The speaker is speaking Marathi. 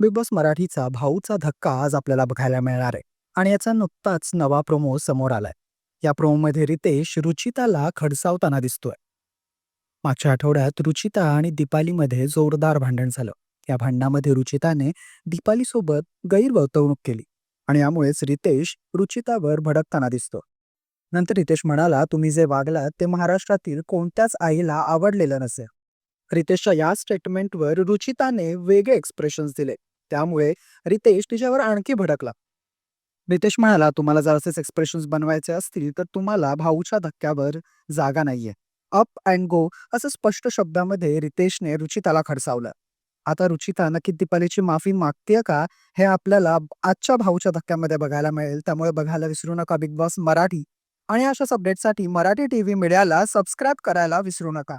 बिग बॉस मराठीचा भाऊचा धक्का आज आपल्याला बघायला मिळणार आहे. आणि याचा नुकताच नवा प्रोमो समोर आलाय. या प्रोमोमध्ये रितेश रुचिताला खडसावताना दिसतोय. मागच्या आठवड्यात रुचिता आणि दीपालीमध्ये जोरदार भांडण झालं. या भांडणामध्ये रुचिताने दीपालीसोबत गैरवर्तवणूक केली आणि यामुळेच रितेश रुचितावर भडकताना दिसतो. नंतर रितेश म्हणाला तुम्ही जे वागलात ते महाराष्ट्रातील कोणत्याच आईला आवडलेलं नसेल. रितेशच्या या स्टेटमेंटवर रुचिताने वेगळे एक्सप्रेशन्स दिले. त्यामुळे रितेश तिच्यावर आणखी भडकला. रितेश म्हणाला तुम्हाला जर असेच एक्सप्रेशन्स बनवायचे असतील तर तुम्हाला भाऊच्या धक्क्यावर जागा नाहीये. अप अँड गो असं स्पष्ट शब्दामध्ये रितेशने रुचिताला खडसावलं. आता रुचिता नक्की दीपालीची माफी मागतेय का? हे आपल्याला आजच्या भाऊच्या धक्क्यामध्ये बघायला मिळेल. त्यामुळे बघायला विसरू नका बिग बॉस मराठी. आणि अशाच अपडेटसाठी मराठी टीव्ही मीडियाला सबस्क्राईब करायला विसरू नका.